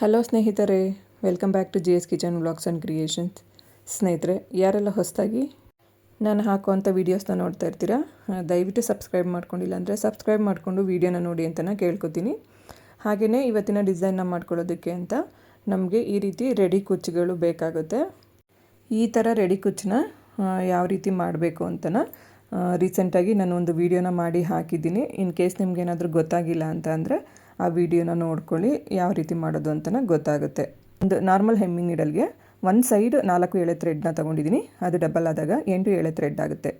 Hello ಸ್ನೇಹಿತರೆ welcome back to G S kitchen vlogs and creations ಸ್ನೇಹಿತರೆ, ಯಾರೆಲ್ಲ ಹೊಸದಾಗಿ ನಾನು ಹಾಕುವಂಥ ವೀಡಿಯೋಸ್ನ ನೋಡ್ತಾ ಇರ್ತೀರಾ, ದಯವಿಟ್ಟು ಸಬ್ಸ್ಕ್ರೈಬ್ ಮಾಡ್ಕೊಂಡಿಲ್ಲ ಅಂದರೆ ಸಬ್ಸ್ಕ್ರೈಬ್ ಮಾಡಿಕೊಂಡು ವೀಡಿಯೋನ ನೋಡಿ ಅಂತ ನಾನು ಕೇಳ್ಕೊತೀನಿ. ಹಾಗೆಯೇ ಇವತ್ತಿನ ಡಿಸೈನ್ನ ಮಾಡ್ಕೊಳ್ಳೋದಕ್ಕೆ ಅಂತ ನಮಗೆ ಈ ರೀತಿ ರೆಡಿ ಕುಚ್ಚುಗಳು ಬೇಕಾಗುತ್ತೆ. ಈ ಥರ ರೆಡಿ ಕುಚ್ಚನ್ನ ಯಾವ ರೀತಿ ಮಾಡಬೇಕು ಅಂತನ ರೀಸೆಂಟಾಗಿ ನಾನು ಒಂದು ವೀಡಿಯೋನ ಮಾಡಿ ಹಾಕಿದ್ದೀನಿ. ಇನ್ ಕೇಸ್ ನಿಮ್ಗೇನಾದರೂ ಗೊತ್ತಾಗಿಲ್ಲ ಅಂತ ಅಂದರೆ ಆ ವಿಡಿಯೋನ ನೋಡ್ಕೊಳ್ಳಿ, ಯಾವ ರೀತಿ ಮಾಡೋದು ಅಂತನ ಗೊತ್ತಾಗುತ್ತೆ. ಒಂದು ನಾರ್ಮಲ್ ಹೆಮ್ಮಿಂಗ್ ನೀಡಲ್ಗೆ ಒಂದು ಸೈಡ್ ನಾಲ್ಕು ಎಳೆ ಥ್ರೆಡ್ನ ತೊಗೊಂಡಿದ್ದೀನಿ, ಅದು ಡಬಲ್ ಆದಾಗ ಎಂಟು ಎಳೆ ಥ್ರೆಡ್ ಆಗುತ್ತೆ.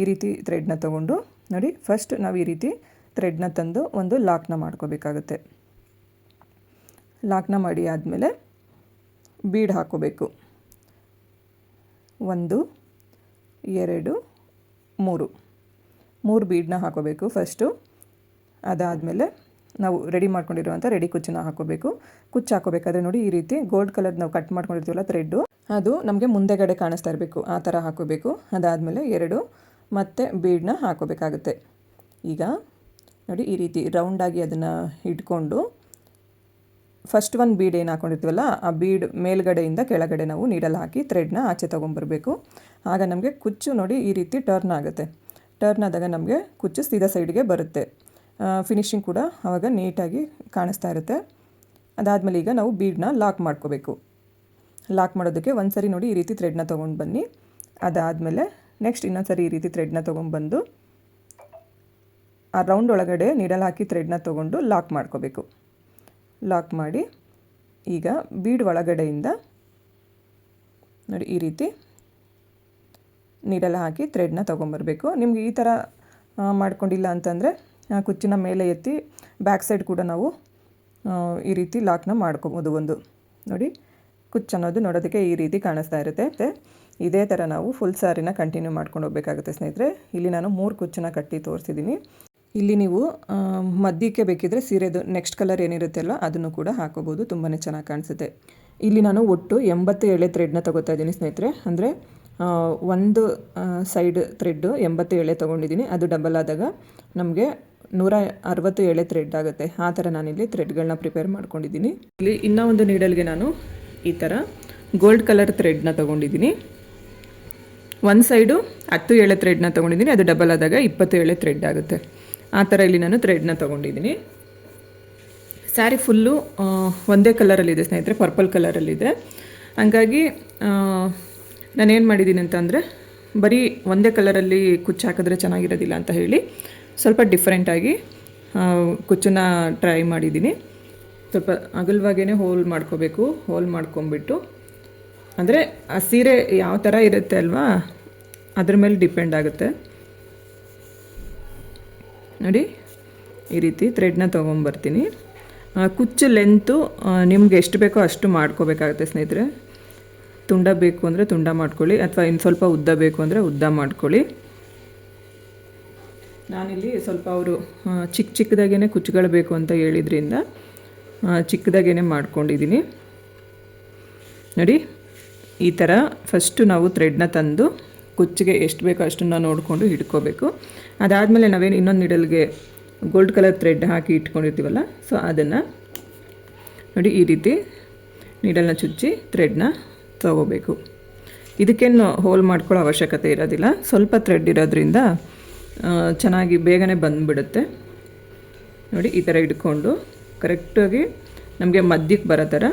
ಈ ರೀತಿ ಥ್ರೆಡ್ನ ತೊಗೊಂಡು ನೋಡಿ, ಫಸ್ಟ್ ನಾವು ಈ ರೀತಿ ಥ್ರೆಡ್ನ ತಂದು ಒಂದು ಲಾಕ್ನ ಮಾಡ್ಕೋಬೇಕಾಗುತ್ತೆ. ಲಾಕ್ನ ಮಾಡಿ ಆದಮೇಲೆ ಬೀಡ್ ಹಾಕೋಬೇಕು. ಒಂದು, ಎರಡು, ಮೂರು. ಮೂರು ಬೀಡನ್ನ ಹಾಕೋಬೇಕು ಫಸ್ಟು. ಅದಾದಮೇಲೆ ನಾವು ರೆಡಿ ಮಾಡ್ಕೊಂಡಿರುವಂಥ ರೆಡಿ ಕುಚ್ಚನ್ನ ಹಾಕೋಬೇಕು ಕುಚ್ಚು ಹಾಕೋಬೇಕಾದ್ರೆ ನೋಡಿ ಈ ರೀತಿ ಗೋಲ್ಡ್ ಕಲರ್ ನಾವು ಕಟ್ ಮಾಡ್ಕೊಂಡಿರ್ತೀವಲ್ಲ ಥ್ರೆಡ್ಡು ಅದು ನಮಗೆ ಮುಂದೆಗಡೆ ಕಾಣಿಸ್ತಾ ಇರಬೇಕು. ಆ ಥರ ಹಾಕೋಬೇಕು ಅದಾದಮೇಲೆ ಎರಡು ಮತ್ತು ಬೀಡನ್ನ ಹಾಕೋಬೇಕಾಗುತ್ತೆ ಈಗ ನೋಡಿ ಈ ರೀತಿ ರೌಂಡಾಗಿ ಅದನ್ನು ಇಟ್ಕೊಂಡು ಫಸ್ಟ್ ಒಂದು ಬೀಡ್ ಏನು ಹಾಕೊಂಡಿರ್ತೀವಲ್ಲ ಆ ಬೀಡ್ ಮೇಲ್ಗಡೆಯಿಂದ ಕೆಳಗಡೆ ನಾವು ನೀಡಲ್ಲಿ ಹಾಕಿ ಥ್ರೆಡ್ನ ಆಚೆ ತೊಗೊಂಬರಬೇಕು. ಆಗ ನಮಗೆ ಕುಚ್ಚು ನೋಡಿ ಈ ರೀತಿ ಟರ್ನ್ ಆಗುತ್ತೆ. ಟರ್ನ್ ಆದಾಗ ನಮಗೆ ಕುಚ್ಚು ಸೀದಾ ಸೈಡ್ಗೆ ಬರುತ್ತೆ. ಫಿನಿಶಿಂಗ್ ಕೂಡ ಆವಾಗ ನೀಟಾಗಿ ಕಾಣಿಸ್ತಾ ಇರುತ್ತೆ. ಅದಾದಮೇಲೆ ಈಗ ನಾವು ಬೀಡನ್ನ ಲಾಕ್ ಮಾಡ್ಕೋಬೇಕು. ಲಾಕ್ ಮಾಡೋದಕ್ಕೆ ಒಂದು ಸರಿ ನೋಡಿ ಈ ರೀತಿ ಥ್ರೆಡ್ನ ತೊಗೊಂಡು ಬನ್ನಿ. ಅದಾದಮೇಲೆ ನೆಕ್ಸ್ಟ್ ಇನ್ನೊಂದು ಸರಿ ಈ ರೀತಿ ಥ್ರೆಡ್ನ ತೊಗೊಂಡ್ಬಂದು ಆ ರೌಂಡ್ ಒಳಗಡೆ ನೀಡಲ್ ಹಾಕಿ ಥ್ರೆಡ್ನ ತೊಗೊಂಡು ಲಾಕ್ ಮಾಡ್ಕೋಬೇಕು. ಲಾಕ್ ಮಾಡಿ ಈಗ ಬೀಡ್ ಒಳಗಡೆಯಿಂದ ನೋಡಿ ಈ ರೀತಿ ನೀಡಲ್ ಹಾಕಿ ಥ್ರೆಡ್ನ ತೊಗೊಂಬರ್ಬೇಕು ನಿಮ್ಗೆ ಈ ಥರ ಮಾಡ್ಕೊಂಡಿಲ್ಲ ಅಂತಂದರೆ ಕುಚ್ಚಿನ ಮೇಲೆ ಎತ್ತಿ ಬ್ಯಾಕ್ ಸೈಡ್ ಕೂಡ ನಾವು ಈ ರೀತಿ ಲಾಕ್ನ ಮಾಡ್ಕೋಬೋದು ಒಂದು. ನೋಡಿ ಕುಚ್ಚು ಅನ್ನೋದು ನೋಡೋದಕ್ಕೆ ಈ ರೀತಿ ಕಾಣಿಸ್ತಾ ಇರುತ್ತೆ. ಇದೇ ಥರ ನಾವು ಫುಲ್ ಸಾರಿನ ಕಂಟಿನ್ಯೂ ಮಾಡ್ಕೊಂಡು ಹೋಗಬೇಕಾಗುತ್ತೆ ಸ್ನೇಹಿತರೆ. ಇಲ್ಲಿ ನಾನು ಮೂರು ಕುಚ್ಚನ್ನ ಕಟ್ಟಿ ತೋರಿಸಿದ್ದೀನಿ. ಇಲ್ಲಿ ನೀವು ಮದ್ಯಕ್ಕೆ ಬೇಕಿದ್ರೆ ಸೀರೆದು ನೆಕ್ಸ್ಟ್ ಕಲರ್ ಏನಿರುತ್ತಲ್ಲ ಅದನ್ನು ಕೂಡ ಹಾಕೋಬೋದು. ತುಂಬಾ ಚೆನ್ನಾಗಿ ಕಾಣಿಸುತ್ತೆ. ಇಲ್ಲಿ ನಾನು ಒಟ್ಟು ಎಂಬತ್ತು ಎಳೆ ಥ್ರೆಡ್ನ ತಗೋತಾ ಇದ್ದೀನಿ ಸ್ನೇಹಿತರೆ. ಅಂದರೆ ಒಂದು ಸೈಡ್ ಥ್ರೆಡ್ಡು ಎಂಬತ್ತು ಎಳೆ ತೊಗೊಂಡಿದ್ದೀನಿ. ಅದು ಡಬಲ್ ಆದಾಗ ನಮಗೆ ನೂರ ಅರವತ್ತು ಎಳೆ ಥ್ರೆಡ್ ಆಗುತ್ತೆ. ಆ ಥರ ನಾನಿಲ್ಲಿ ಥ್ರೆಡ್ಗಳನ್ನ ಪ್ರಿಪೇರ್ ಮಾಡ್ಕೊಂಡಿದ್ದೀನಿ. ಇಲ್ಲಿ ಇನ್ನೂ ಒಂದು ನೀಡಲ್ಗೆ ನಾನು ಈ ಥರ ಗೋಲ್ಡ್ ಕಲರ್ ಥ್ರೆಡ್ನ ತೊಗೊಂಡಿದ್ದೀನಿ. ಒಂದು ಸೈಡು ಹತ್ತು ಎಳೆ ಥ್ರೆಡ್ನ ತೊಗೊಂಡಿದ್ದೀನಿ. ಅದು ಡಬಲ್ ಆದಾಗ ಇಪ್ಪತ್ತು ಎಳೆ ಥ್ರೆಡ್ ಆಗುತ್ತೆ. ಆ ಥರ ಇಲ್ಲಿ ನಾನು ಥ್ರೆಡ್ನ ತೊಗೊಂಡಿದ್ದೀನಿ. ಸ್ಯಾರಿ ಫುಲ್ಲು ಒಂದೇ ಕಲರಲ್ಲಿದೆ ಸ್ನೇಹಿತರೆ ಪರ್ಪಲ್ ಕಲರಲ್ಲಿದೆ ಹಂಗಾಗಿ ನಾನೇನು ಮಾಡಿದ್ದೀನಿ ಅಂತಂದರೆ ಬರೀ ಒಂದೇ ಕಲರಲ್ಲಿ ಕುಚ್ಚು ಹಾಕಿದ್ರೆ ಚೆನ್ನಾಗಿರೋದಿಲ್ಲ ಅಂತ ಹೇಳಿ ಸ್ವಲ್ಪ ಡಿಫ್ರೆಂಟಾಗಿ ಕುಚ್ಚನ್ನ ಟ್ರೈ ಮಾಡಿದ್ದೀನಿ. ಸ್ವಲ್ಪ ಅಗಲವಾಗೇ ಹೋಲ್ ಮಾಡ್ಕೋಬೇಕು. ಹೋಲ್ ಮಾಡ್ಕೊಂಬಿಟ್ಟು ಅಂದರೆ ಆ ಸೀರೆ ಯಾವ ಥರ ಇರುತ್ತೆ ಅಲ್ವಾ, ಅದ್ರ ಮೇಲೆ ಡಿಪೆಂಡ್ ಆಗುತ್ತೆ. ನೋಡಿ, ಈ ರೀತಿ ಥ್ರೆಡ್ನ ತೊಗೊಂಬರ್ತೀನಿ ಕುಚ್ಚು ಲೆಂತು ನಿಮ್ಗೆ ಎಷ್ಟು ಬೇಕೋ ಅಷ್ಟು ಮಾಡ್ಕೋಬೇಕಾಗುತ್ತೆ ಸ್ನೇಹಿತರೆ. ತುಂಡ ಬೇಕು ಅಂದರೆ ತುಂಡ ಮಾಡ್ಕೊಳ್ಳಿ, ಅಥವಾ ಇನ್ನು ಸ್ವಲ್ಪ ಉದ್ದ ಬೇಕು ಅಂದರೆ ಉದ್ದ ಮಾಡ್ಕೊಳ್ಳಿ. ನಾನಿಲ್ಲಿ ಸ್ವಲ್ಪ ಅವರು ಚಿಕ್ಕ ಚಿಕ್ಕದಾಗೇ ಕುಚ್ಚುಗಳು ಬೇಕು ಅಂತ ಹೇಳಿದ್ರಿಂದ ಚಿಕ್ಕದಾಗೇ ಮಾಡ್ಕೊಂಡಿದ್ದೀನಿ. ನೋಡಿ, ಈ ಥರ ಫಸ್ಟು ನಾವು ಥ್ರೆಡ್ನ ತಂದು ಕುಚ್ಚಿಗೆ ಎಷ್ಟು ಬೇಕೋ ಅಷ್ಟನ್ನು ನೋಡಿಕೊಂಡು ಹಿಡ್ಕೋಬೇಕು ಅದಾದಮೇಲೆ ನಾವೇನು ಇನ್ನೊಂದು ನಿಡಲ್ಗೆ ಗೋಲ್ಡ್ ಕಲರ್ ಥ್ರೆಡ್ ಹಾಕಿ ಇಟ್ಕೊಂಡಿರ್ತೀವಲ್ಲ, ಸೊ ಅದನ್ನು ನೋಡಿ ಈ ರೀತಿ ನೀಡಲ್ನ ಚುಚ್ಚಿ ಥ್ರೆಡ್ನ ತಗೋಬೇಕು. ಇದಕ್ಕೇನು ಹೋಲ್ ಮಾಡ್ಕೊಳ್ಳೋ ಅವಶ್ಯಕತೆ ಇರೋದಿಲ್ಲ. ಸ್ವಲ್ಪ ಥ್ರೆಡ್ ಇರೋದ್ರಿಂದ ಚೆನ್ನಾಗಿ ಬೇಗನೆ ಬಂದುಬಿಡುತ್ತೆ. ನೋಡಿ, ಈ ಥರ ಇಟ್ಕೊಂಡು ಕರೆಕ್ಟಾಗಿ ನಮಗೆ ಮಧ್ಯಕ್ಕೆ ಬರೋ ಥರ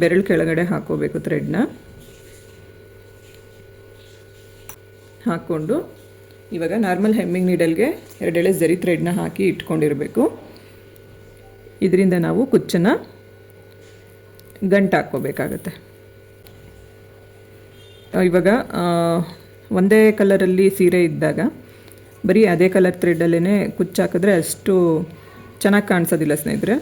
ಬೆರಳು ಕೆಳಗಡೆ ಹಾಕೋಬೇಕು ಥ್ರೆಡ್ನ ಹಾಕ್ಕೊಂಡು ಇವಾಗ ನಾರ್ಮಲ್ ಹೆಮ್ಮಿಂಗ್ ನೀಡಲ್ಗೆ ಎರಡೆಳೆ ಜರಿ ಥ್ರೆಡ್ನ ಹಾಕಿ ಇಟ್ಕೊಂಡಿರಬೇಕು. ಇದರಿಂದ ನಾವು ಕುಚ್ಚನ್ನು ಗಂಟು ಹಾಕ್ಕೋಬೇಕಾಗತ್ತೆ. ಇವಾಗ ಒಂದೇ ಕಲರಲ್ಲಿ ಸೀರೆ ಇದ್ದಾಗ ಬರೀ ಅದೇ ಕಲರ್ ಥ್ರೆಡ್ಡಲ್ಲೇ ಕುಚ್ಚಾಕಿದ್ರೆ ಅಷ್ಟು ಚೆನ್ನಾಗಿ ಕಾಣಿಸೋದಿಲ್ಲ ಸ್ನೇಹಿತರೆ.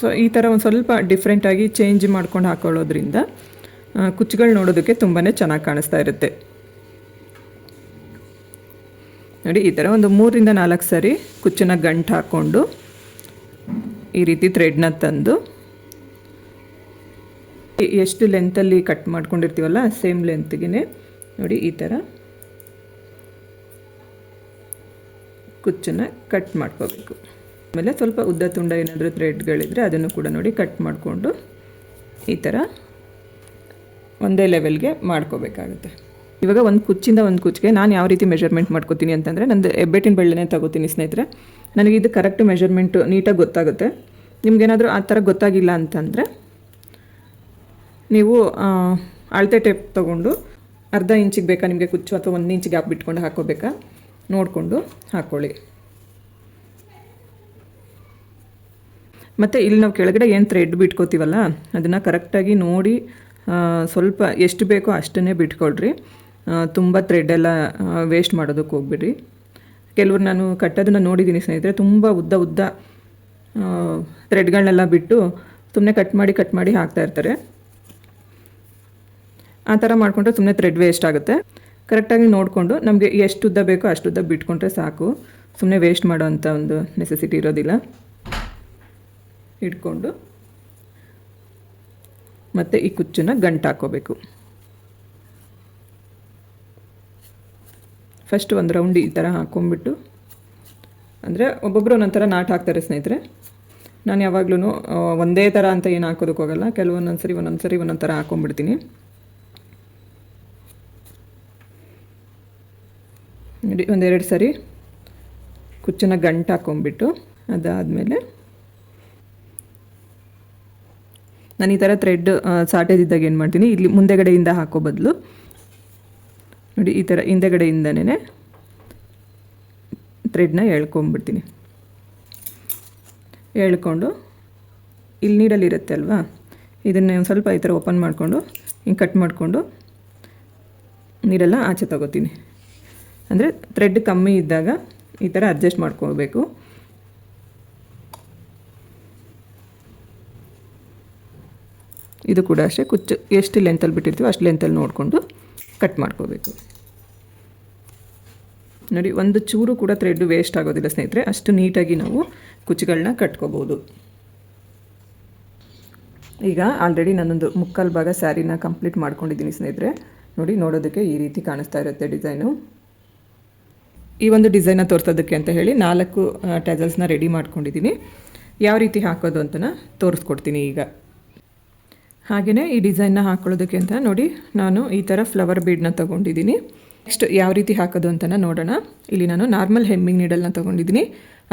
ಸೊ ಈ ಥರ ಒಂದು ಸ್ವಲ್ಪ ಡಿಫ್ರೆಂಟಾಗಿ ಚೇಂಜ್ ಮಾಡ್ಕೊಂಡು ಹಾಕೊಳ್ಳೋದ್ರಿಂದ ಕುಚ್ಚುಗಳು ನೋಡೋದಕ್ಕೆ ತುಂಬಾ ಚೆನ್ನಾಗಿ ಕಾಣಿಸ್ತಾ ಇರುತ್ತೆ. ನೋಡಿ, ಈ ಥರ ಒಂದು ಮೂರರಿಂದ ನಾಲ್ಕು ಸಾರಿ ಕುಚ್ಚನ್ನ ಗಂಟು ಹಾಕ್ಕೊಂಡು ಈ ರೀತಿ ಥ್ರೆಡ್ನ ತಂದು ಎಷ್ಟು ಲೆಂತಲ್ಲಿ ಕಟ್ ಮಾಡ್ಕೊಂಡಿರ್ತೀವಲ್ಲ ಸೇಮ್ ಲೆಂತ್ಗೆ ನೋಡಿ ಈ ಥರ ಕುಚ್ಚನ್ನು ಕಟ್ ಮಾಡ್ಕೋಬೇಕು. ಆಮೇಲೆ ಸ್ವಲ್ಪ ಉದ್ದ ತುಂಡ ಏನಾದರೂ ಥ್ರೆಡ್ಗಳಿದ್ರೆ ಅದನ್ನು ಕೂಡ ನೋಡಿ ಕಟ್ ಮಾಡಿಕೊಂಡು ಈ ಥರ ಒಂದೇ ಲೆವೆಲ್ಗೆ ಮಾಡ್ಕೋಬೇಕಾಗುತ್ತೆ. ಇವಾಗ ಒಂದು ಕುಚ್ಚಿಂದ ಒಂದು ಕುಚ್ಚಿಗೆ ನಾನು ಯಾವ ರೀತಿ ಮೆಷರ್ಮೆಂಟ್ ಮಾಡ್ಕೋತೀನಿ ಅಂತಂದರೆ ನಂದು ಹೆಬ್ಬೆಟ್ಟಿನ ಬೆಳ್ಳೆನೇ ತಗೋತೀನಿ ಸ್ನೇಹಿತರೆ. ನನಗೆ ಇದು ಕರೆಕ್ಟ್ ಮೆಷರ್ಮೆಂಟು ನೀಟಾಗಿ ಗೊತ್ತಾಗುತ್ತೆ. ನಿಮಗೇನಾದರೂ ಆ ಥರ ಗೊತ್ತಾಗಿಲ್ಲ ಅಂತಂದರೆ ನೀವು ಅಳತೆ ಟೇಪ್ ತೊಗೊಂಡು ಅರ್ಧ ಇಂಚಿಗೆ ಬೇಕಾ ನಿಮಗೆ ಕುಚ್ಚು ಅಥವಾ ಒಂದು ಇಂಚಿಗೆ ಹಾಕ್ಬಿಟ್ಕೊಂಡು ಬಿಟ್ಕೊಂಡು ಹಾಕೋಬೇಕಾ? ನೋಡಿಕೊಂಡು ಹಾಕ್ಕೊಳ್ಳಿ ಮತ್ತು ಇಲ್ಲಿ ನಾವು ಕೆಳಗಡೆ ಏನು ಥ್ರೆಡ್ ಬಿಟ್ಕೋತೀವಲ್ಲ, ಅದನ್ನು ಕರೆಕ್ಟಾಗಿ ನೋಡಿ ಸ್ವಲ್ಪ ಎಷ್ಟು ಬೇಕೋ ಅಷ್ಟನ್ನೇ ಬಿಟ್ಕೊಳ್ರಿ. ತುಂಬ ಥ್ರೆಡ್ ಎಲ್ಲ ವೇಸ್ಟ್ ಮಾಡೋದಕ್ಕೆ ಹೋಗ್ಬಿಡ್ರಿ ಕೆಲವ್ರು ನಾನು ಕಟ್ಟೋದನ್ನು ನೋಡಿದ್ದೀನಿ ಸ್ನೇಹಿತರೆ, ತುಂಬ ಉದ್ದ ಉದ್ದ ಥ್ರೆಡ್ಗಳನ್ನೆಲ್ಲ ಬಿಟ್ಟು ಸುಮ್ಮನೆ ಕಟ್ ಮಾಡಿ ಕಟ್ ಮಾಡಿ ಹಾಕ್ತಾ ಇರ್ತಾರೆ. ಆ ಥರ ಮಾಡಿಕೊಂಡ್ರೆ ಸುಮ್ಮನೆ ಥ್ರೆಡ್ ವೇಸ್ಟ್ ಆಗುತ್ತೆ. ಕರೆಕ್ಟಾಗಿ ನೋಡಿಕೊಂಡು ನಮಗೆ ಎಷ್ಟು ಉದ್ದ ಬೇಕೋ ಅಷ್ಟು ಉದ್ದ ಬಿಟ್ಕೊಂಡ್ರೆ ಸಾಕು. ಸುಮ್ಮನೆ ವೇಸ್ಟ್ ಮಾಡೋ ಅಂಥ ಒಂದು ನೆಸೆಸಿಟಿ ಇರೋದಿಲ್ಲ. ಇಟ್ಕೊಂಡು ಮತ್ತು ಈ ಕುಚ್ಚನ್ನ ಗಂಟು ಹಾಕ್ಕೋಬೇಕು. ಫಸ್ಟ್ ಒಂದು ರೌಂಡ್ ಈ ಥರ ಹಾಕ್ಕೊಂಬಿಟ್ಟು ಅಂದರೆ ಒಬ್ಬೊಬ್ಬರು ಒಂದೊಂದು ಥರ ನಾಟ್ ಹಾಕ್ತಾರೆ ಸ್ನೇಹಿತರೆ. ನಾನು ಯಾವಾಗಲೂ ಒಂದೇ ಥರ ಅಂತ ಏನು ಹಾಕೋದಕ್ಕೆ ಹೋಗಲ್ಲ ಕೆಲವೊಂದೊಂದು ಸರಿ ಒಂದೊಂದು ಸರಿ ಒಂದೊಂದು ಥರ ಹಾಕ್ಕೊಂಬಿಡ್ತೀನಿ ನೋಡಿ ಒಂದೆರಡು ಸರಿ ಕುಚ್ಚನ್ನ ಗಂಟು ಹಾಕ್ಕೊಂಬಿಟ್ಟು ಅದಾದಮೇಲೆ ನಾನು ಈ ಥರ ಥ್ರೆಡ್ ಸಾಟೇಜ್ ಏನು ಮಾಡ್ತೀನಿ? ಇಲ್ಲಿ ಮುಂದೆಗಡೆಯಿಂದ ಹಾಕೋ ಬದಲು. ನೋಡಿ, ಈ ಥರ ಹಿಂದೆಗಡೆಯಿಂದನೇ ಥ್ರೆಡ್ನ ಎಳ್ಕೊಂಬಿಡ್ತೀನಿ ಎಳ್ಕೊಂಡು ಇಲ್ಲಿ ನೀಡಲ್ಲಿರುತ್ತೆ ಅಲ್ವಾ? ಇದನ್ನು ಒಂದು ಸ್ವಲ್ಪ ಈ ಥರ ಓಪನ್ ಮಾಡಿಕೊಂಡು, ಹಿಂಗೆ ಕಟ್ ಮಾಡಿಕೊಂಡು ನೀರೆಲ್ಲ ಆಚೆ ತಗೋತೀನಿ. ಅಂದರೆ ಥ್ರೆಡ್ ಕಮ್ಮಿ ಇದ್ದಾಗ ಈ ಥರ ಅಡ್ಜಸ್ಟ್ ಮಾಡ್ಕೋಬೇಕು. ಇದು ಕೂಡ ಅಷ್ಟೇ, ಕುಚ್ಚು, ಎಷ್ಟು ಲೆಂತಲ್ಲಿ ಬಿಟ್ಟಿರ್ತೀವೋ ಅಷ್ಟು ಲೆಂತಲ್ಲಿ ನೋಡಿಕೊಂಡು ಕಟ್ ಮಾಡ್ಕೋಬೇಕು. ನೋಡಿ, ಒಂದು ಚೂರು ಕೂಡ ಥ್ರೆಡ್ ವೇಸ್ಟ್ ಆಗೋದಿಲ್ಲ ಸ್ನೇಹಿತರೆ, ಅಷ್ಟು ನೀಟಾಗಿ ನಾವು ಕುಚ್ಚುಗಳನ್ನ ಕಟ್ಕೋಬೋದು. ಈಗ ಆಲ್ರೆಡಿ ನಾನೊಂದು ಮುಕ್ಕಾಲು ಭಾಗ ಸ್ಯಾರಿನ ಕಂಪ್ಲೀಟ್ ಮಾಡ್ಕೊಂಡಿದ್ದೀನಿ ಸ್ನೇಹಿತರೆ. ನೋಡಿ, ನೋಡೋದಕ್ಕೆ ಈ ರೀತಿ ಕಾಣಿಸ್ತಾ ಇರುತ್ತೆ ಡಿಸೈನು ಈ ಒಂದು ಡಿಸೈನ ತೋರಿಸೋದಕ್ಕೆ ಅಂತ ಹೇಳಿ ನಾಲ್ಕು ಟ್ಯಾಸಲ್ಸ್ನ ರೆಡಿ ಮಾಡ್ಕೊಂಡಿದ್ದೀನಿ ಯಾವ ರೀತಿ ಹಾಕೋದು ಅಂತನ ತೋರಿಸ್ಕೊಡ್ತೀನಿ ಈಗ. ಹಾಗೆಯೇ ಈ ಡಿಸೈನ್ನ ಹಾಕೊಳ್ಳೋದಕ್ಕೆ ಅಂತ ನೋಡಿ, ನಾನು ಈ ಥರ ಫ್ಲವರ್ ಬೀಡನ್ನ ತೊಗೊಂಡಿದ್ದೀನಿ ನೆಕ್ಸ್ಟ್ ಯಾವ ರೀತಿ ಹಾಕೋದು ಅಂತನ ನೋಡೋಣ. ಇಲ್ಲಿ ನಾನು ನಾರ್ಮಲ್ ಹೆಮ್ಮಿಂಗ್ ನೀಡಲ್ನ ತೊಗೊಂಡಿದ್ದೀನಿ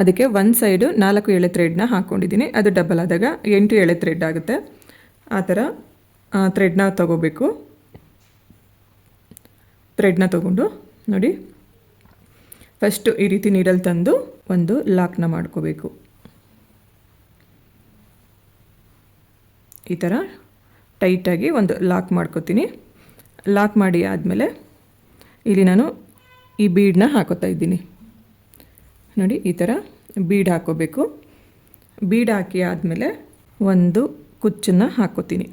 ಅದಕ್ಕೆ ಒಂದು ಸೈಡು ನಾಲ್ಕು ಎಳೆ ಥ್ರೆಡ್ನ ಹಾಕ್ಕೊಂಡಿದ್ದೀನಿ ಅದು ಡಬಲ್ ಆದಾಗ ಎಂಟು ಎಳೆ ಥ್ರೆಡ್ ಆಗುತ್ತೆ. ಆ ಥರ ಥ್ರೆಡ್ನ ತೊಗೋಬೇಕು. ಥ್ರೆಡ್ನ ತೊಗೊಂಡು ನೋಡಿ. ಫಸ್ಟು ಈ ರೀತಿ ನೀಡಲ್ ತಂದು ಒಂದು ಲಾಕ್ನ ಮಾಡ್ಕೋಬೇಕು. ಈ ಥರ ಟೈಟಾಗಿ ಒಂದು ಲಾಕ್ ಮಾಡ್ಕೋತೀನಿ. ಲಾಕ್ ಮಾಡಿ ಆದಮೇಲೆ ಇಲ್ಲಿ ನಾನು ಈ ಬೀಡನ್ನ ಹಾಕೋತಾ ಇದ್ದೀನಿ. ನೋಡಿ ಈ ಥರ ಬೀಡ್ ಹಾಕೋಬೇಕು. ಬೀಡ್ ಹಾಕಿ ಆದಮೇಲೆ ಒಂದು ಕುಚ್ಚನ್ನು ಹಾಕೋತೀನಿ.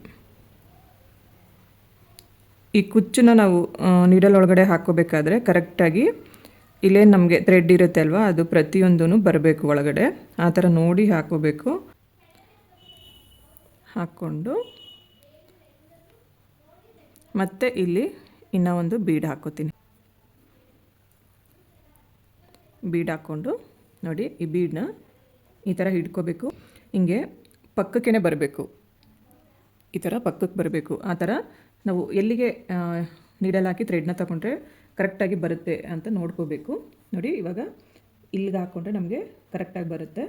ಈ ಕುಚ್ಚನ್ನು ನಾವು ನೀಡಲ್ ಒಳಗಡೆ ಹಾಕೋಬೇಕಾದ್ರೆ ಕರೆಕ್ಟಾಗಿ ಇಲ್ಲೇನು ನಮಗೆ ಥ್ರೆಡ್ ಇರುತ್ತೆ ಅಲ್ವಾ? ಅದು ಪ್ರತಿಯೊಂದೂ ಬರಬೇಕು ಒಳಗಡೆ. ಆ ಥರ ನೋಡಿ ಹಾಕೋಬೇಕು ಹಾಕ್ಕೊಂಡು. ಮತ್ತೆ ಇಲ್ಲಿ ಇನ್ನೂ ಒಂದು ಬೀಡ್ ಹಾಕೋತೀನಿ ಬೀಡ್ ಹಾಕ್ಕೊಂಡು ನೋಡಿ ಈ ಬೀಡನ್ನ ಈ ಥರ ಹಿಡ್ಕೋಬೇಕು. ಹಿಂಗೆ ಪಕ್ಕಕ್ಕೇ ಬರಬೇಕು. ಈ ಥರ ಪಕ್ಕಕ್ಕೆ ಬರಬೇಕು. ಆ ಥರ ನಾವು ಎಲ್ಲಿಗೆ ನೀಡಲ್ ಹಾಕಿ ಥ್ರೆಡ್ನ ತಗೊಂಡ್ರೆ ಕರೆಕ್ಟಾಗಿ ಬರುತ್ತೆ ಅಂತ ನೋಡ್ಕೋಬೇಕು. ನೋಡಿ, ಇವಾಗ ಇಲ್ಲಿಗೆ ಹಾಕ್ಕೊಂಡ್ರೆ ನಮಗೆ ಕರೆಕ್ಟಾಗಿ ಬರುತ್ತೆ.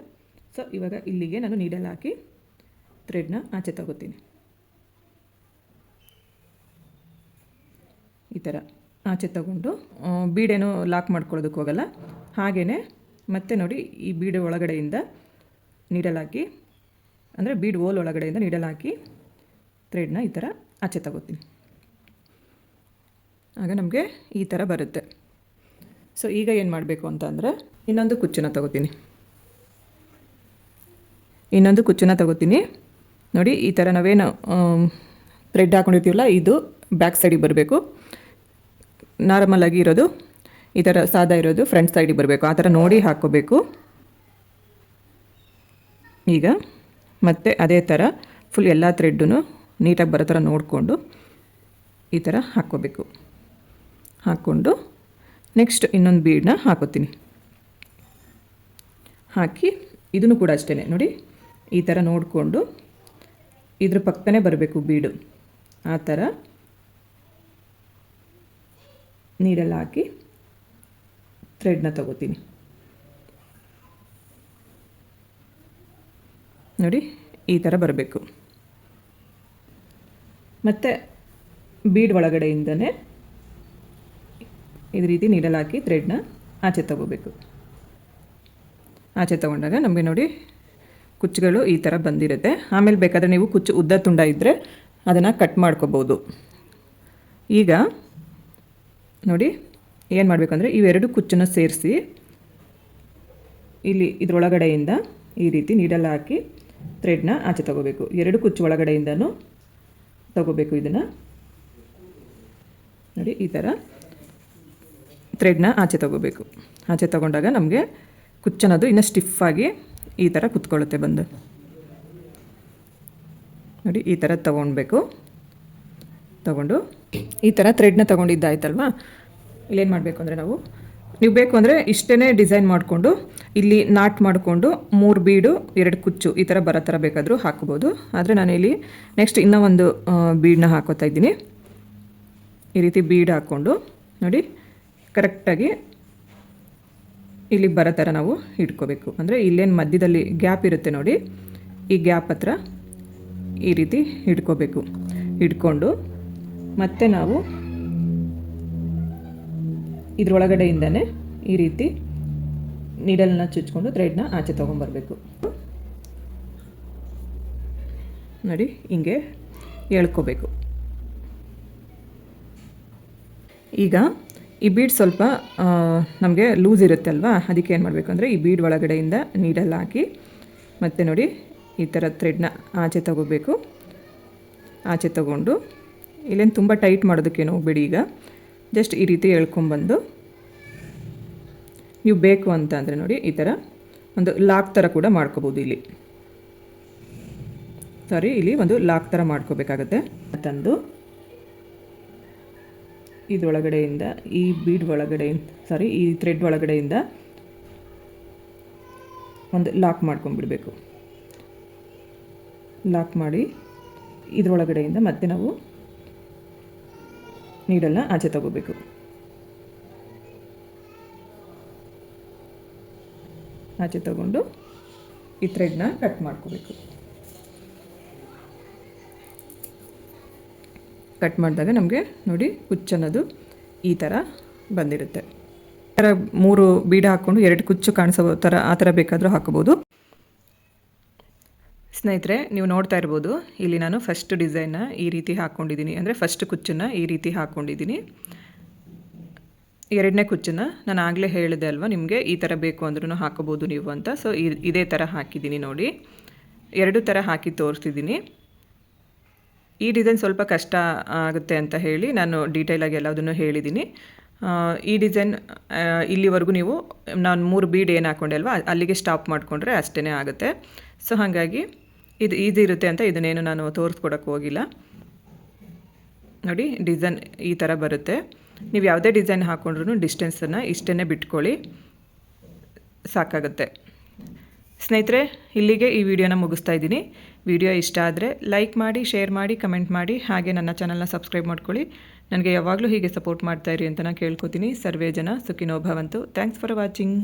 ಸೊ ಇವಾಗ ಇಲ್ಲಿಗೆ ನಾನು ನೀಡಲ್ ಹಾಕಿ ಥ್ರೆಡ್ನ ಆಚೆ ತಗೋತೀನಿ. ಈ ಥರ ಆಚೆ ತಗೊಂಡು ಬೀಡೇನೂ ಲಾಕ್ ಮಾಡ್ಕೊಳ್ಳೋದಕ್ಕೆ ಹೋಗಲ್ಲ. ಹಾಗೆಯೇ ಮತ್ತೆ ನೋಡಿ, ಈ ಬೀಡೆ ಒಳಗಡೆಯಿಂದ ನೀಡಲಾಕಿ ಅಂದರೆ ಬೀಡ್ ಓಲ್ ಒಳಗಡೆಯಿಂದ ನೀಡಲಾಕಿ ಥ್ರೆಡ್ನ ಈ ಥರ ಆಚೆ ತಗೋತೀನಿ. ಆಗ ನಮಗೆ ಈ ಥರ ಬರುತ್ತೆ. ಸೊ ಈಗ ಏನು ಮಾಡಬೇಕು ಅಂತಂದರೆ ಇನ್ನೊಂದು ಕುಚ್ಚನ್ನ ತಗೋತೀನಿ. ಇನ್ನೊಂದು ಕುಚ್ಚನ್ನ ತಗೋತೀನಿ. ನೋಡಿ, ಈ ಥರ ನಾವೇನು ಥ್ರೆಡ್ ಹಾಕ್ಕೊಂಡಿರ್ತೀವಲ್ಲ ಇದು ಬ್ಯಾಕ್ ಸೈಡಿಗೆ ಬರಬೇಕು. ನಾರ್ಮಲಾಗಿ ಇರೋದು, ಈ ಥರ ಸಾದಾ ಇರೋದು ಫ್ರಂಟ್ ಸೈಡಿಗೆ ಬರಬೇಕು. ಆ ಥರ ನೋಡಿ ಹಾಕ್ಕೋಬೇಕು. ಈಗ ಮತ್ತೆ ಅದೇ ಥರ ಫುಲ್ ಎಲ್ಲ ಥ್ರೆಡ್ಡು ನೀಟಾಗಿ ಬರೋ ಥರ ನೋಡಿಕೊಂಡು ಈ ಥರ ಹಾಕ್ಕೋಬೇಕು. ಹಾಕ್ಕೊಂಡು ನೆಕ್ಸ್ಟ್ ಇನ್ನೊಂದು ಬೀಡನ್ನ ಹಾಕೋತೀನಿ. ಹಾಕಿ ಇದನ್ನು ಕೂಡ ಅಷ್ಟೇ ನೋಡಿ, ಈ ಥರ ನೋಡಿಕೊಂಡು ಇದ್ರ ಪಕ್ಕನೇ ಬರಬೇಕು ಬೀಡು ಆ ಥರ ನೀರಲ್ಲಿ ಹಾಕಿ ಥ್ರೆಡ್ನ ತಗೋತೀನಿ. ನೋಡಿ, ಈ ಥರ ಬರಬೇಕು. ಮತ್ತು ಬೀಡ್ ಒಳಗಡೆಯಿಂದನೇ ಇದೇ ರೀತಿ ನೀಡಲ್ ಹಾಕಿ ಥ್ರೆಡ್ನ ಆಚೆ ತಗೋಬೇಕು. ಆಚೆ ತಗೊಂಡಾಗ ನಮಗೆ ನೋಡಿ ಕುಚ್ಚುಗಳು ಈ ಥರ ಬಂದಿರುತ್ತೆ. ಆಮೇಲೆ ಬೇಕಾದರೆ ನೀವು ಕುಚ್ಚು ಉದ್ದ ತುಂಡ ಇದ್ದರೆ ಅದನ್ನು ಕಟ್ ಮಾಡ್ಕೋಬೋದು. ಈಗ ನೋಡಿ ಏನು ಮಾಡಬೇಕಂದ್ರೆ ಇವೆರಡು ಕುಚ್ಚನ್ನು ಸೇರಿಸಿ ಇಲ್ಲಿ ಇದರೊಳಗಡೆಯಿಂದ ಈ ರೀತಿ ನೀಡಲ್ ಹಾಕಿ ಥ್ರೆಡ್ನ ಆಚೆ ತಗೋಬೇಕು. ಎರಡು ಕುಚ್ಚು ಒಳಗಡೆಯಿಂದನೂ ತಗೋಬೇಕು ಇದನ್ನು. ನೋಡಿ ಈ ಥರ ಥ್ರೆಡ್ನ ಆಚೆ ತಗೋಬೇಕು. ಆಚೆ ತಗೊಂಡಾಗ ನಮಗೆ ಕುಚ್ಚನದು ಇನ್ನೂ ಸ್ಟಿಫಾಗಿ ಈ ಥರ ಕುತ್ಕೊಳ್ಳುತ್ತೆ ಬಂದು. ನೋಡಿ, ಈ ಥರ ತೊಗೊಳ್ಬೇಕು ತಗೊಂಡು ಈ ಥರ ಥ್ರೆಡ್ನ ತೊಗೊಂಡಿದ್ದಾಯ್ತಲ್ವಾ? ಇಲ್ಲೇನು ಮಾಡಬೇಕು ಅಂದರೆ ನಾವು? ನೀವು ಬೇಕು ಅಂದರೆ ಇಷ್ಟೇ ಡಿಸೈನ್ ಮಾಡಿಕೊಂಡು, ಇಲ್ಲಿ ನಾಟ್ ಮಾಡಿಕೊಂಡು ಮೂರು ಬೀಡು, ಎರಡು ಕುಚ್ಚು ಈ ಥರ ಬರೋ ಥರ ಬೇಕಾದರೂ ಹಾಕ್ಬೋದು. ಆದರೆ ನಾನು ಇಲ್ಲಿ ನೆಕ್ಸ್ಟ್ ಇನ್ನೂ ಒಂದು ಬೀಡನ್ನ ಹಾಕೋತಾ ಇದ್ದೀನಿ. ಈ ರೀತಿ ಬೀಡ್ ಹಾಕ್ಕೊಂಡು, ನೋಡಿ. ಕರೆಕ್ಟಾಗಿ ಇಲ್ಲಿ ಬರೋ ಥರ ನಾವು ಇಟ್ಕೋಬೇಕು. ಅಂದರೆ ಇಲ್ಲೇನು ಮಧ್ಯದಲ್ಲಿ ಗ್ಯಾಪ್ ಇರುತ್ತೆ ನೋಡಿ. ಈ ಗ್ಯಾಪ್ ಹತ್ರ ಈ ರೀತಿ ಇಟ್ಕೋಬೇಕು. ಹಿಡ್ಕೊಂಡು ಮತ್ತೆ ನಾವು ಇದರೊಳಗಡೆಯಿಂದನೇ ಈ ರೀತಿ ನೀಡಲ್ನ ಚುಚ್ಕೊಂಡು ಥ್ರೆಡ್ನ ಆಚೆ ತೊಗೊಂಬರ್ಬೇಕು. ನೋಡಿ, ಹಿಂಗೆ ಎಳ್ಕೋಬೇಕು. ಈಗ ಈ ಬೀಡ್ ಸ್ವಲ್ಪ ನಮಗೆ ಲೂಸ್ ಇರುತ್ತೆ ಅಲ್ವಾ ಅದಕ್ಕೆ ಏನು ಮಾಡಬೇಕು ಅಂದರೆ ಈ ಬೀಡ್ ಒಳಗಡೆಯಿಂದ ನೀಡಲ್ಲಿ ಹಾಕಿ, ಮತ್ತೆ ನೋಡಿ ಈ ಥರ ಥ್ರೆಡ್ನ ಆಚೆ ತಗೋಬೇಕು. ಆಚೆ ತಗೊಂಡು, ಇಲ್ಲೇನು ತುಂಬ ಟೈಟ್ ಮಾಡೋದಕ್ಕೇನು ಹೋಗ್ಬೇಡಿ ಈಗ. ಜಸ್ಟ್ ಈ ರೀತಿ ಎಳ್ಕೊಂಬಂದು ನೀವು ಬೇಕು ಅಂತ ಅಂದರೆ ನೋಡಿ ಈ ಥರ ಒಂದು ಲಾಕ್ ಥರ ಕೂಡ ಮಾಡ್ಕೋಬೋದು ಇಲ್ಲಿ. ಸಾರಿ ಇಲ್ಲಿ ಒಂದು ಲಾಕ್ ಥರ ಮಾಡ್ಕೋಬೇಕಾಗತ್ತೆ. ತಂದು ಇದರೊಳಗಡೆಯಿಂದ ಈ ಬೀಡ್ ಒಳಗಡೆ ಸಾರಿ ಈ ಥ್ರೆಡ್ ಒಳಗಡೆಯಿಂದ ಒಂದು ಲಾಕ್ ಮಾಡ್ಕೊಂಡ್ಬಿಡಬೇಕು. ಲಾಕ್ ಮಾಡಿ ಇದರೊಳಗಡೆಯಿಂದ ಮತ್ತೆ ನಾವು ನೀಡಲ್ಲ ಆಚೆ ತಗೋಬೇಕು. ಆಚೆ ತಗೊಂಡು ಈ ಥ್ರೆಡ್ನ ಕಟ್ ಮಾಡ್ಕೋಬೇಕು. ಕಟ್ ಮಾಡಿದಾಗ ನಮಗೆ ನೋಡಿ ಕುಚ್ಚನ್ನೋದು ಈ ಥರ ಬಂದಿರುತ್ತೆ. ಥರ ಮೂರು ಬೀಡ ಹಾಕ್ಕೊಂಡು ಎರಡು ಕುಚ್ಚು ಕಾಣಿಸೋ ಥರ ಆ ಥರ ಬೇಕಾದರೂ ಹಾಕ್ಬೋದು. ಸ್ನೇಹಿತರೆ, ನೀವು ನೋಡ್ತಾ ಇರ್ಬೋದು, ಇಲ್ಲಿ ನಾನು ಫಸ್ಟ್ ಡಿಸೈನ್ನ ಈ ರೀತಿ ಹಾಕ್ಕೊಂಡಿದ್ದೀನಿ. ಅಂದರೆ ಫಸ್ಟ್ ಕುಚ್ಚನ್ನು ಈ ರೀತಿ ಹಾಕ್ಕೊಂಡಿದ್ದೀನಿ. ಎರಡನೇ ಕುಚ್ಚನ್ನು ನಾನು ಆಗಲೇ ಹೇಳಿದೆ ಅಲ್ವಾ, ನಿಮಗೆ ಈ ಥರ ಬೇಕು ಅಂದ್ರೂ ಹಾಕೋಬೋದು ನೀವು ಅಂತ. ಸೊ ಇದೇ ಥರ ಹಾಕಿದ್ದೀನಿ ನೋಡಿ. ಎರಡು ಥರ ಹಾಕಿ ತೋರಿಸ್ತಿದ್ದೀನಿ ಈ ಡಿಸೈನ್ ಸ್ವಲ್ಪ ಕಷ್ಟ ಆಗುತ್ತೆ ಅಂತ ಹೇಳಿ ನಾನು ಡೀಟೇಲಾಗಿ ಎಲ್ಲದನ್ನು ಹೇಳಿದ್ದೀನಿ. ಈ ಡಿಸೈನ್ ಇಲ್ಲಿವರೆಗೂ ನೀವು, ನಾನು ಮೂರು ಬೀಡ್ ಏನು ಹಾಕ್ಕೊಂಡೆ ಅಲ್ವಾ, ಅಲ್ಲಿಗೆ ಸ್ಟಾಪ್ ಮಾಡಿಕೊಂಡ್ರೆ ಅಷ್ಟೇ ಆಗುತ್ತೆ. ಸೊ ಹಾಗಾಗಿ ಇದು ಈಸಿ ಇರುತ್ತೆ ಅಂತ ಇದನ್ನೇನು ನಾನು ತೋರಿಸ್ಕೊಡೋಕ್ಕೆ ಹೋಗಿಲ್ಲ. ನೋಡಿ ಡಿಸೈನ್ ಈ ಥರ ಬರುತ್ತೆ. ನೀವು ಯಾವುದೇ ಡಿಸೈನ್ ಹಾಕ್ಕೊಂಡ್ರೂ ಡಿಸ್ಟೆನ್ಸನ್ನು ಇಷ್ಟೇ ಬಿಟ್ಕೊಳ್ಳಿ. ಸಾಕಾಗುತ್ತೆ. ಸ್ನೇಹಿತರೆ, ಇಲ್ಲಿಗೆ ಈ ವಿಡಿಯೋನ ಮುಗಿಸ್ತಾ ಇದ್ದೀನಿ. ವಿಡಿಯೋ ಇಷ್ಟ ಆದರೆ ಲೈಕ್ ಮಾಡಿ, ಶೇರ್ ಮಾಡಿ, ಕಮೆಂಟ್ ಮಾಡಿ, ಹಾಗೆ ನನ್ನ ಚಾನಲ್ನ ಸಬ್ಸ್ಕ್ರೈಬ್ ಮಾಡ್ಕೊಳ್ಳಿ. ನನಗೆ ಯಾವಾಗಲೂ ಹೀಗೆ ಸಪೋರ್ಟ್ ಮಾಡ್ತಾಯಿರಿ ಅಂತ ನಾನು ಕೇಳ್ಕೊತೀನಿ. ಸರ್ವೇ ಜನ ಸುಖಿನೋ ಭವಂತು. Thanks for watching